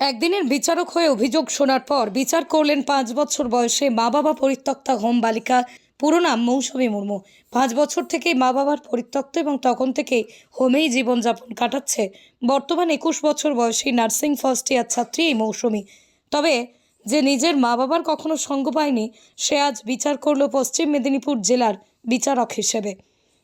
একদিনের বিচারক হয়ে অভিযোগ শোনার পর বিচার করলেন পাঁচ বছর বয়সে মা বাবা পরিত্যক্তা হোম বালিকা পুরো নাম মৌসুমী মুর্মু। পাঁচ বছর থেকেই মা বাবার পরিত্যক্ত এবং তখন থেকেই হোমেই জীবনযাপন কাটাচ্ছে। বর্তমান একুশ বছর বয়সী নার্সিং ফার্স্ট ইয়ার ছাত্রী এই মৌসুমী। তবে যে নিজের মা বাবার কখনো সঙ্গ পায়নি, সে আজ বিচার করল পশ্চিম মেদিনীপুর জেলার বিচারক হিসেবে।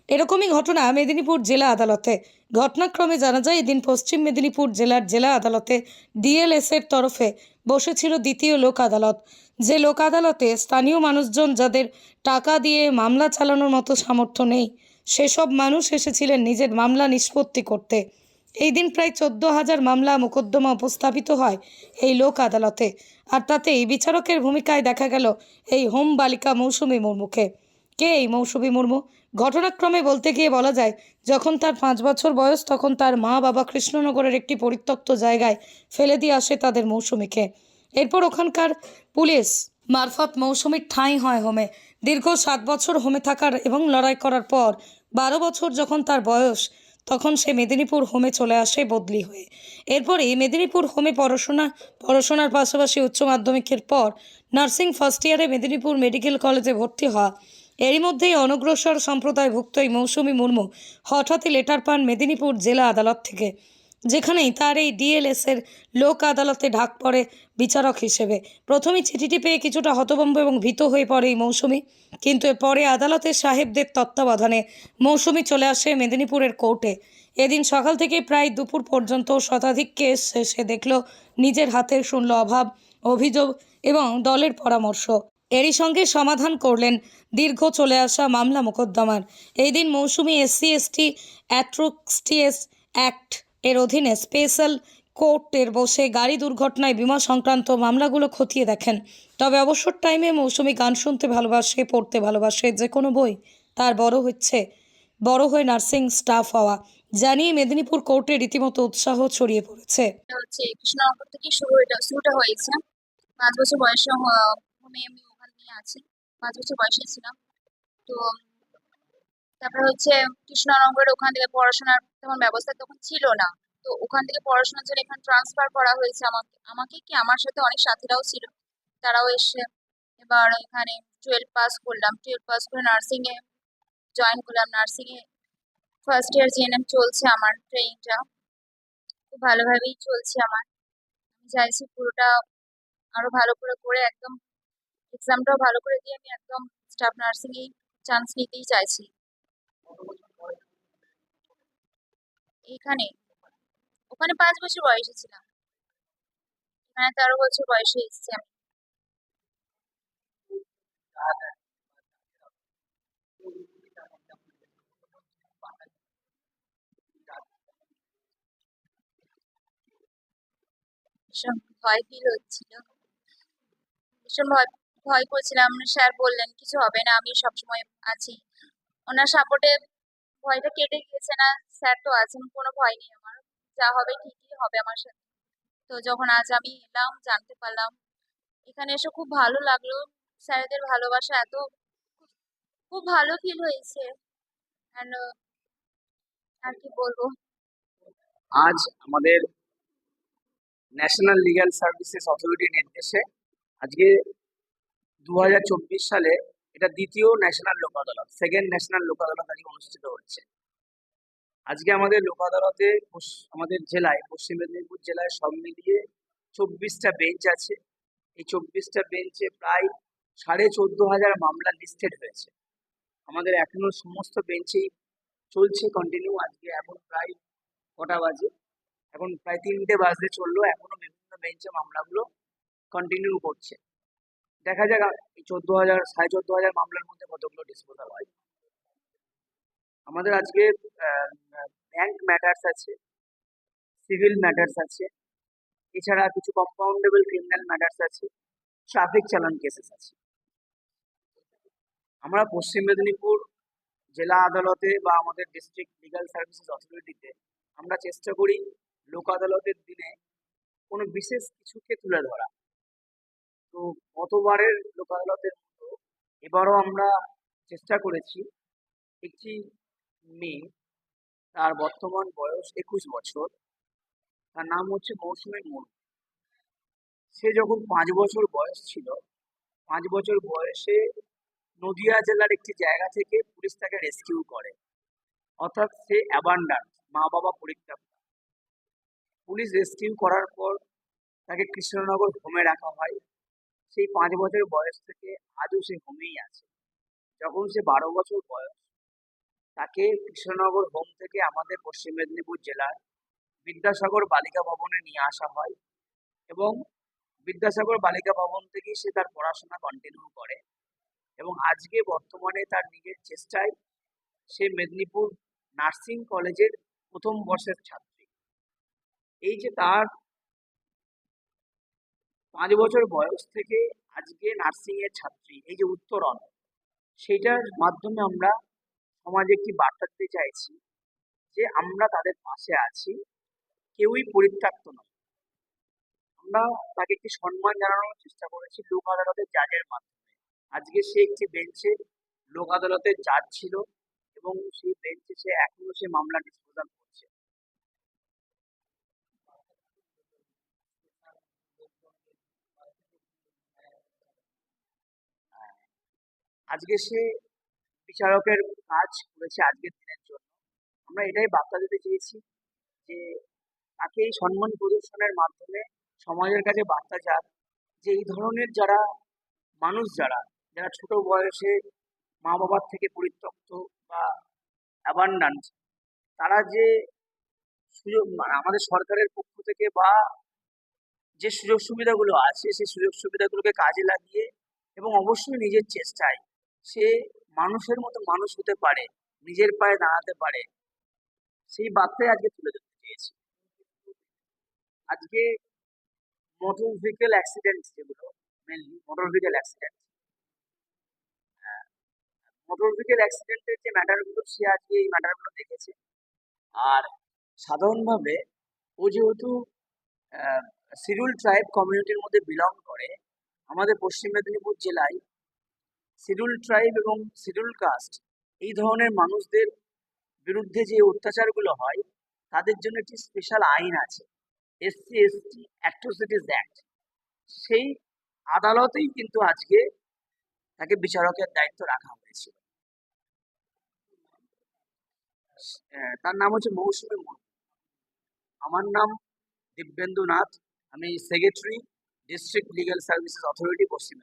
এরকমই ঘটনা মেদিনীপুর জেলা আদালতে। ঘটনাক্রমে জানা যায়, এদিন পশ্চিম মেদিনীপুর জেলার জেলা আদালতে ডিএলএস এর তরফে বসেছিল দ্বিতীয় লোক আদালত। যে লোক আদালতে স্থানীয় মানুষজন যাদের টাকা দিয়ে মামলা চালানোর মতো সামর্থ্য নেই, সেসব মানুষ এসেছিলেন নিজের মামলা নিষ্পত্তি করতে। এই দিন প্রায় চোদ্দ হাজার মামলা মোকদ্দমা উপস্থাপিত হয় এই লোক আদালতে। আর তাতেই বিচারকের ভূমিকায় দেখা গেল এই হোম বালিকা মৌসুমী মুর্মুকে। কে এই মৌসুমি মুর্মু? ঘটনাক্রমে বলতে গিয়ে বলা যায়, যখন তার পাঁচ বছর বয়স, তখন তার মা বাবা কৃষ্ণনগরের একটি পরিত্যক্ত জায়গায় ফেলে দিয়ে আসে তাদের মৌসুমিকে। এরপর ওখানকার পুলিশ মারফত মৌসুমীর ঠাঁই হয় হোমে। দীর্ঘ সাত বছর হোমে থাকার এবং লড়াই করার পর বারো বছর যখন তার বয়স, তখন সে মেদিনীপুর হোমে চলে আসে বদলি হয়ে। এরপরে মেদিনীপুর হোমে পড়াশোনা, পড়াশোনার পাশাপাশি উচ্চ মাধ্যমিকের পর নার্সিং ফার্স্ট ইয়ারে মেদিনীপুর মেডিকেল কলেজে ভর্তি হওয়া এরই মধ্যেই অনগ্রসর সম্প্রদায়ভুক্ত এই মৌসুমী মুর্মু হঠাৎই লেটার পান মেদিনীপুর জেলা আদালত থেকে, যেখানেই তার এই ডিএলএসের লোক আদালতে ঢাক পড়ে বিচারক হিসেবে। প্রথমে চিঠিটি পেয়ে কিছুটা হতভম্ব এবং ভীত হয়ে পড়ে এই মৌসুমি, কিন্তু পরে আদালতের সাহেবদের তত্ত্বাবধানে মৌসুমি চলে আসে মেদিনীপুরের কোর্টে। এদিন সকাল থেকে প্রায় দুপুর পর্যন্ত শতাধিক কেস সে দেখল, নিজের হাতে শুনল অভাব, অভিযোগ এবং দলের পরামর্শ। এরই সঙ্গে সমাধান করলেন দীর্ঘ চলে আসা মামলা মোকদ্দমার। এই দিন Mousumi SC, ST atrocities act এর অধীনে স্পেশাল কোর্টের বসে গাড়ি দুর্ঘটনায় বিমা সংক্রান্ত মামলাগুলো খতিয়ে দেখেন। তবে অবসর টাইমে মৌসুমি গান শুনতে ভালোবাসে, পড়তে ভালোবাসে যে কোনো বই। তার বড় হচ্ছে, বড় হয়ে নার্সিং স্টাফ হওয়া জানিয়ে মেদিনীপুর কোর্টে রীতিমতো উৎসাহ ছড়িয়ে পড়েছে। পাঁচ বছর বয়সে নিয়ে আছি। পাঁচ বছর বয়সে ছিলাম। তো তারপরে হচ্ছে কৃষ্ণনগরের ওখান থেকে পড়াশোনার তেমন ব্যবস্থা তখন ছিল না। তো ওখান থেকে পড়াশোনার জন্য এখানে ট্রান্সফার করা হয়েছে আমাকে। আমাকে কি আমার সাথে অনেক সাথীরাও ছিল। তারাও এসে এবার এখানে টুয়েলভ পাস করলাম। টুয়েলভ পাস করে নার্সিংয়ে জয়েন করলাম নার্সিংয়ে ফার্স্ট ইয়ার জিএনএম চলছে আমার ট্রেনিংটা খুব ভালোভাবেই চলছে আমার। আমি চাইছি পুরোটা আরও ভালো করে করে একদম এক্সামটাও ভালো করে দিয়ে আমি একদম স্টাফ নার্সিং এ চান্স নিতেই চাইছি। এখানে, ওখানে পাঁচ বছর বয়সে ছিলাম। এখানে তেরো বছর বয়সে এসেছি আমি। ভীষণ ভয় ফিল হচ্ছিল। ভীষণ ভয় ভয় করছিলাম। স্যার বললেন, কিছু হবে না, আমি সবসময় আছি। ওনার সাপোর্টে ভয়টা কেটে গিয়েছে না। স্যার তো আছেন, কোনো ভয় নেই আমার। যা হবে ঠিকই হবে আমার সাথে। তো যখন আজ আমি এলাম, জানতে পারলাম, এখানে এসে খুব ভালো লাগল। স্যারদের ভালোবাসা এত খুব ভালো ফিল হয়েছে। আর কি বলব? আজ আমাদের ন্যাশনাল লিগ্যাল সার্ভিসেস অথরিটির নির্দেশে আজকে দু হাজার চব্বিশ সালে এটা দ্বিতীয় ন্যাশনাল লোক আদালত সেকেন্ড ন্যাশনাল লোক আদালত আজকে অনুষ্ঠিত হচ্ছে। আজকে আমাদের লোক আদালতে আমাদের জেলায়, পশ্চিম মেদিনীপুর জেলায় সব মিলিয়ে চব্বিশটা বেঞ্চ আছে। এই চব্বিশটা বেঞ্চে প্রায় সাড়ে চোদ্দ হাজার মামলা লিস্টেড হয়েছে। আমাদের এখনও সমস্ত বেঞ্চেই চলছে কন্টিনিউ আজকে এখন প্রায় কটা বাজে। এখন প্রায় তিনটে বাজতে চলল, এখনও বিভিন্ন বেঞ্চে মামলাগুলো কন্টিনিউ করছে। দেখা যাক এই চোদ্দ হাজার, সাড়ে চোদ্দ হাজার মামলার মধ্যে কতগুলো ডিসপোজাল হয়। আমাদের আজকে ব্যাংক ম্যাটার্স আছে সিভিল ম্যাটার্স আছে, এছাড়া কিছু কম্পাউন্ডেবল ক্রিমিনাল ম্যাটার্স আছে ট্রাফিক চালান কেসেস আছে। আমরা পশ্চিম মেদিনীপুর জেলা আদালতে বা আমাদের ডিস্ট্রিক্ট লিগাল সার্ভিসেস অথরিটিতে আমরা চেষ্টা করি লোক আদালতের দিনে কোনো বিশেষ কিছুকে তুলে ধরা। তো গতবারের লোক আদালতের মতো এবারও আমরা চেষ্টা করেছি। একটি মেয়ে, তার বর্তমান বয়স একুশ বছর, তার নাম হচ্ছে মৌসুমী মুর্মু সে যখন পাঁচ বছর বয়স ছিল, পাঁচ বছর বয়সে নদিয়া জেলার একটি জায়গা থেকে পুলিশ তাকে রেস্কিউ করে। অর্থাৎ সে অ্যাবান্ডান্ট মা বাবা পরিত্যক্ত। পুলিশ রেস্কিউ করার পর তাকে কৃষ্ণনগর হোমে রাখা হয়। সেই পাঁচ বছর বয়স থেকে আজও সে হোমেই আছে। যখন সে বারো বছর বয়স, তাকে কৃষ্ণনগর হোম থেকে আমাদের পশ্চিম মেদিনীপুর জেলার বিদ্যাসাগর বালিকা ভবনে নিয়ে আসা হয় এবং বিদ্যাসাগর বালিকা ভবন থেকেই সে তার পড়াশোনা কন্টিনিউ করে এবং আজকে বর্তমানে তার নিজের চেষ্টায় সে মেদিনীপুর নার্সিং কলেজের প্রথম বর্ষের ছাত্রী। এই যে তার পাঁচ বছর বয়স থেকে আজকে নার্সিং এর ছাত্রী, এই যে উত্তরণ সেটার মাধ্যমে আমরা সমাজে একটি বার্তা দিতে চাইছি যে আমরা তাদের পাশে আছি, কেউই পরিত্যক্ত নয়। আমরা তাকে একটি সম্মান জানানোর চেষ্টা করেছি লোক আদালতের জাজের মাধ্যমে। আজকে সে একটি বেঞ্চে লোক আদালতের জাজ ছিল এবং সেই বেঞ্চে সে এখনও সে মামলা ডিসপোজাল করছে আজকে সে বিচারকের কাজ করেছে আজকের দিনের জন্য। আমরা এটাই বার্তা দিতে চেয়েছি যে তাকে এই সম্মান প্রদর্শনের মাধ্যমে সমাজের কাছে বার্তা যাক যে এই ধরনের যারা মানুষ যারা যারা ছোট বয়সে মা বাবার থেকে পরিত্যক্ত বা অ্যাবান্ডান্ট তারা যে সুযোগ আমাদের সরকারের পক্ষ থেকে বা যে সুযোগ সুবিধাগুলো আছে সেই সুযোগ সুবিধাগুলোকে কাজে লাগিয়ে এবং অবশ্যই নিজের চেষ্টায় সে মানুষের মতো মানুষ হতে পারে, নিজের পায়ে দাঁড়াতে পারে। সেই বার্তাই আজকে তুলে ধরতে চেয়েছি। আজকে মোটর ভেহিকেল অ্যাক্সিডেন্ট যেগুলো mainly motor vehicle accident motor vehicle অ্যাক্সিডেন্টের যে ম্যাটারগুলো সে আজকে এই ম্যাটারগুলো দেখেছে। আর সাধারণভাবে ও যেহেতু শিডিউল ট্রাইব কমিউনিটির মধ্যে বিলং করে, আমাদের পশ্চিম মেদিনীপুর জেলায় শিডিউল ট্রাইব এবং শিডিউল কাস্ট এই ধরনের মানুষদের বিরুদ্ধে যে অত্যাচারগুলো হয়, তাদের জন্য একটি স্পেশাল আইন আছে এসসি এসটি অ্যাট্রোসিটিস অ্যাক্ট সেই আদালতেই কিন্তু আজকে তাকে বিচারকের দায়িত্ব রাখা হয়েছিল তার নাম হচ্ছে মৌসুমী মুর্মু আমার নাম দিব্যেন্দু নাথ, আমি secretary district legal services authority Paschim